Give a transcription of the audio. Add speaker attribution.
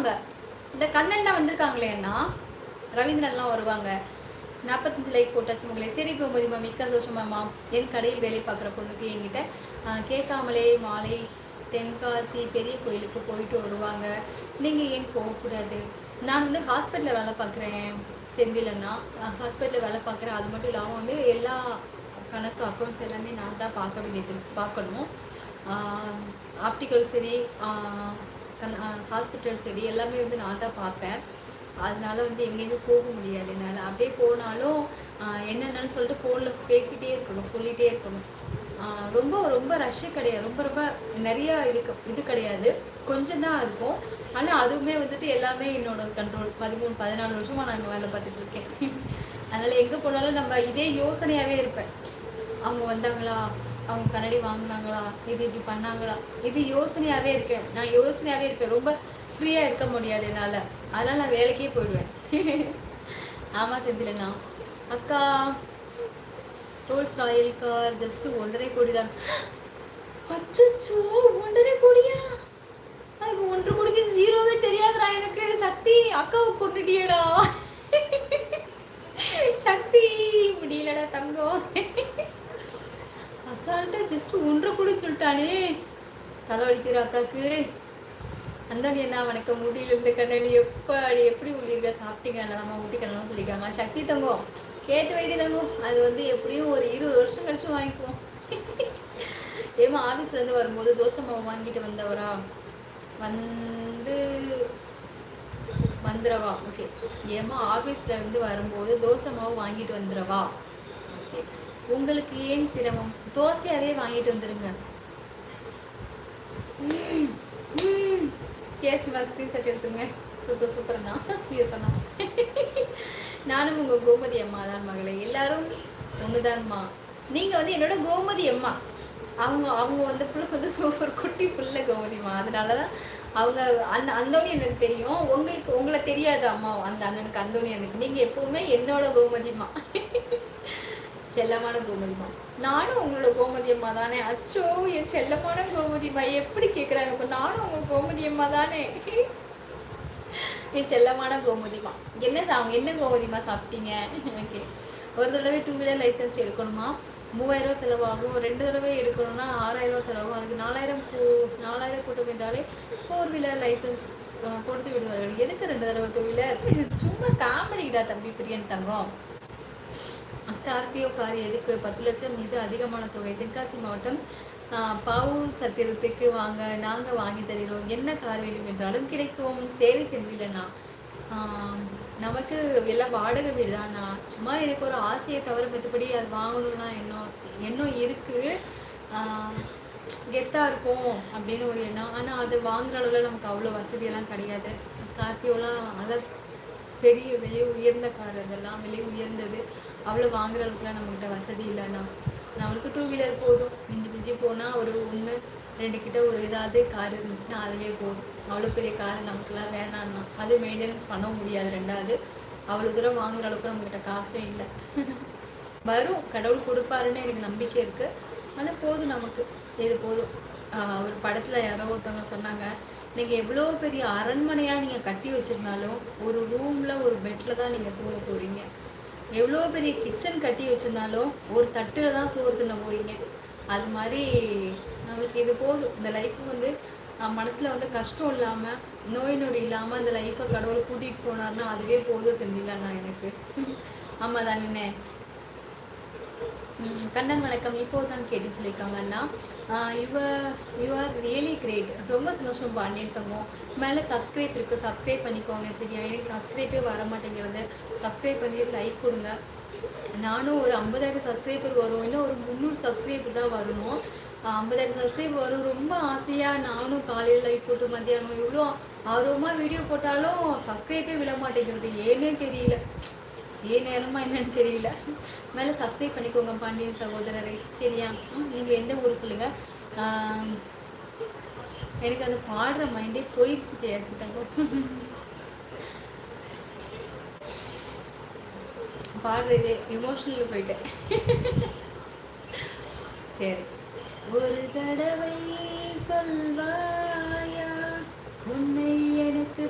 Speaker 1: வருவாங்க இந்த கண்ணன்லாம் வந்திருக்காங்களேன்னா ரவீந்திரன்லாம் வருவாங்க. நாற்பத்தஞ்சு லைக் போட்டாச்சு உங்களே சரி கோமதிமா மிக்க சந்தோஷமாம்மா என் கடையில் வேலை பார்க்குற பொண்ணுக்கு என்கிட்ட கேட்காமலே மாலை தென்காசி பெரிய கோயிலுக்கு போயிட்டு வருவாங்க. நீங்கள் ஏன் போகக்கூடாது? நான் வந்து ஹாஸ்பிட்டலில் வேலை பார்க்குறேன். செந்திலன்னா ஹாஸ்பிட்டலில் வேலை பார்க்குறேன். அது மட்டும் இல்லாமல் வந்து எல்லா கணக்கு அக்கௌண்ட்ஸ் எல்லாமே நான் தான் பார்க்க வேண்டியது பார்க்கணும். ஆப்டிக்கல் சரி கண் ஹாஸ்பிட்டல் சரி எல்லாமே வந்து நான் தான் பார்ப்பேன். அதனால வந்து எங்கேயுமே போக முடியாது என்னால். அப்படியே போனாலும் என்னென்னு சொல்லிட்டு ஃபோனில் பேசிகிட்டே இருக்கணும் சொல்லிகிட்டே இருக்கணும். ரொம்ப ரொம்ப ரஷ்ஷு கிடையாது. ரொம்ப ரொம்ப நிறையா இதுக்கு இது கிடையாது. கொஞ்சம் தான் இருக்கும். ஆனால் அதுவுமே வந்துட்டு எல்லாமே என்னோட கண்ட்ரோல் பதிமூணு பதினாலு வருஷமாக நான் அங்கே வேலை பார்த்துட்டு இருக்கேன். அதனால் எங்கே போனாலும் நம்ம இதே யோசனையாகவே இருப்பேன். அவங்க வந்தாங்களா? அவங்க கண்ணாடி வாங்கினாங்களா? இது இப்படி பண்ணாங்களா? இது யோசனையாகவே இருக்கேன் நான் யோசனையாகவே இருப்பேன். ரொம்ப ஃப்ரீயாக இருக்க முடியாது என்னால். அதனால் நான் வேலைக்கே போயிடுவேன். ஆமாம் செந்திலண்ணா. அக்கா ரோல்ஸ் ராயல் கார் ஜஸ்ட் ஒன்றரை கோடி தான். அச்சோ ஒன்றரை கோடியா? அது ஒன்றரை கோடிக்கு ஜீரோவே தெரியாதுடா எனக்கு. சக்தி அக்காவை கொண்டுட்டியடா சக்தி முடியலடா தங்கம். அசால்ட்டா ஜஸ்ட்டு ஒன்று கூட சொல்லிட்டானே. தலைவலிக்கிற அக்காக்கு. அந்தாண்டி என்ன வணக்கம். முடியல இருந்த கண்ணாடி எப்போ அடி எப்படி உள்ளிருக்க? சாப்பிட்டீங்க நம்ம ஊட்டிக்கலாம் சொல்லியிருக்காங்க. சக்தி தங்கம் கேட்டு வைட்டி தங்கம். அது வந்து எப்படியும் ஒரு இருபது வருஷம் கழிச்சு வாங்கிக்குவோம். ஏமா ஆஃபீஸ்லேருந்து வரும்போது தோசை மாவு வாங்கிட்டு வந்தவரா? வந்து வந்துடவா? ஓகே ஏமா ஆஃபீஸ்ல இருந்து வரும்போது தோசை மாவு வாங்கிட்டு வந்துடவா? உங்களுக்கு ஏன் சிரமம்? தோசையாவே வாங்கிட்டு வந்துருங்க. ம், ம். கேஸ் ஸ்க்ரீன்ஷாட் எடுத்துங்க சூப்பர் சூப்பர்ண்ணா சிஎஸ் அண்ணா. நானும் உங்கள் கோமதி அம்மா தான் மகளே. எல்லாரும் ஒண்ணுதான்மா. நீங்கள் வந்து என்னோட கோமதி அம்மா. அவங்க அவங்க வந்து புள்ள வந்து ஒரு குட்டி புள்ள கோமதிம்மா. அதனால தான் அவங்க அந்த அந்தோனி எனக்கு தெரியும். உங்களுக்கு உங்களை தெரியாது அம்மா அந்த அண்ணனுக்கு அந்தோனி எனக்கு நீங்கள் எப்பவுமே என்னோட கோமதிம்மா. செல்லமான கோமதிமா. நானும் உங்களோட கோமதி அம்மா தானே அச்சோ என் செல்லமான கோமதிமா எப்படி கேட்குறாங்க இப்போ? நானும் உங்கள் கோமதி அம்மா தானே என் செல்லமான கோமதிமா. என்ன சா அவங்க என்ன கோமதிமா சாப்பிட்டீங்க? ஓகே ஒரு தடவை டூ வீலர் லைசன்ஸ் எடுக்கணுமா? மூவாயிரம் ரூபா செலவாகும். ரெண்டு தடவை எடுக்கணும்னா ஆறாயிரம் ரூபா செலவாகும். அதுக்கு நாலாயிரம் கூ நாலாயிரம் கூட்டம் என்றாலே ஃபோர் வீலர் லைசன்ஸ் கொடுத்து விடுவார்கள். எதுக்கு ரெண்டு தடவை டூ வீலர் சும்மா காமெடிடா தம்பி பிரியன் தங்கம். ஸ்கார்பியோ கார் எதுக்கு? பத்து லட்சம் மீது அதிகமான தொகை. தென்காசி மாவட்டம் ஆஹ், பாவூர் சத்திரத்துக்கு வாங்க நாங்கள் வாங்கி தருகிறோம். என்ன கார் வேண்டும் என்றாலும் கிடைக்கும். சேவை செந்திலண்ணா நமக்கு எல்லாம் வாடகை வீடு தான்ண்ணா சும்மா எனக்கு ஒரு ஆசையை தவிர மற்றபடி அது வாங்கணும்னா எண்ணம் எண்ணம் இருக்குது கெத்தாக இருக்கும் அப்படின்னு ஒரு எண்ணம். ஆனால் அது வாங்குற அளவில் நமக்கு அவ்வளோ வசதியெல்லாம் கிடையாது. ஸ்கார்பியோலாம் நல்லா பெரிய விலை உயர்ந்த கார் அதெல்லாம் விலை உயர்ந்தது. அவ்வளோ வாங்குற அளவுக்குலாம் நம்மக்கிட்ட வசதி இல்லைண்ணா நம்மளுக்கு டூ வீலர் போதும். மிஞ்சி மிஞ்சி போனால் ஒரு ஒன்று ரெண்டு கிட்ட ஒரு ஏதாவது கார் இருந்துச்சுன்னா அதுவே போதும். அவ்வளோ பெரிய கார் நமக்குலாம் வேணாம்னா. அது மெயின்டெனன்ஸ் பண்ண முடியாது ரெண்டாவது. அவ்வளோ தூரம் வாங்குற அளவுக்கு நம்மக்கிட்ட காசும் இல்லை. வரும். கடவுள் கொடுப்பாருன்னு எனக்கு நம்பிக்கை இருக்குது ஆனால் போதும் நமக்கு. இது போதும். ஒரு படத்தில் யாரோ ஒருத்தவங்க சொன்னாங்க. நீங்கள் எவ்வளோ பெரிய அரண்மனையாக நீங்கள் கட்டி வச்சிருந்தாலும் ஒரு ரூமில் ஒரு பெட்டில் தான் நீங்கள் தூங்க போகிறீங்க எவ்வளோ பெரிய கிச்சன் கட்டி வச்சிருந்தாலும் ஒரு தட்டில் தான் சோறு தின்ன போகிறீங்க அது மாதிரி நம்மளுக்கு இது போதும். இந்த லைஃப் வந்து மனசில் வந்து கஷ்டம் இல்லாமல் நோய் நொடி இல்லாமல் அந்த லைஃப்பை கடவுள் கூட்டிகிட்டு போனார்னா அதுவே போதும் செந்திலண்ணா எனக்கு. ஆமாம் தானே கண்ணன் வணக்கம். இப்போதான் கேட்டு சொல்லியிருக்காங்கன்னா you you are really great ரொம்ப சந்தோஷம் பாண்டியன் மேலே சப்ஸ்கிரைப் இருக்குது சப்ஸ்கிரைப் பண்ணிக்கோங்க சரியா? எனக்கு சப்ஸ்கிரைபே வர மாட்டேங்கிறது. சப்ஸ்கிரைப் பண்ணி லைக் கொடுங்க. நானும் ஒரு ஐம்பதாயிரம் சப்ஸ்கிரைபர் வரும். இன்னும் ஒரு முந்நூறு சப்ஸ்கிரைபர் தான் வரணும். ஐம்பதாயிரம் சப்ஸ்கிரைப் வரும். ரொம்ப ஆசையாக நானும் காலையில் லைக் போட்டு மத்தியானம் இவ்வளோ ஆர்வமாக வீடியோ போட்டாலும் சப்ஸ்கிரைபே விட மாட்டேங்கிறது. ஏன்னே தெரியல. ஏன் நேரமா என்னன்னு தெரியல. மேலே சப்ஸ்கிரைப் பண்ணிக்கோங்க பாண்டியன் சகோதரரை. சரியா? நீங்கள் நீங்க எந்த ஊர் சொல்லுங்க? எனக்கு அந்த பாடுற மைண்டே போயிடுச்சு கேசி தங்கம் பாடுறது எமோஷனல் போயிட்டேன். சரி. ஒரு தடவை சொல்வாயா? உன்னை எனக்கு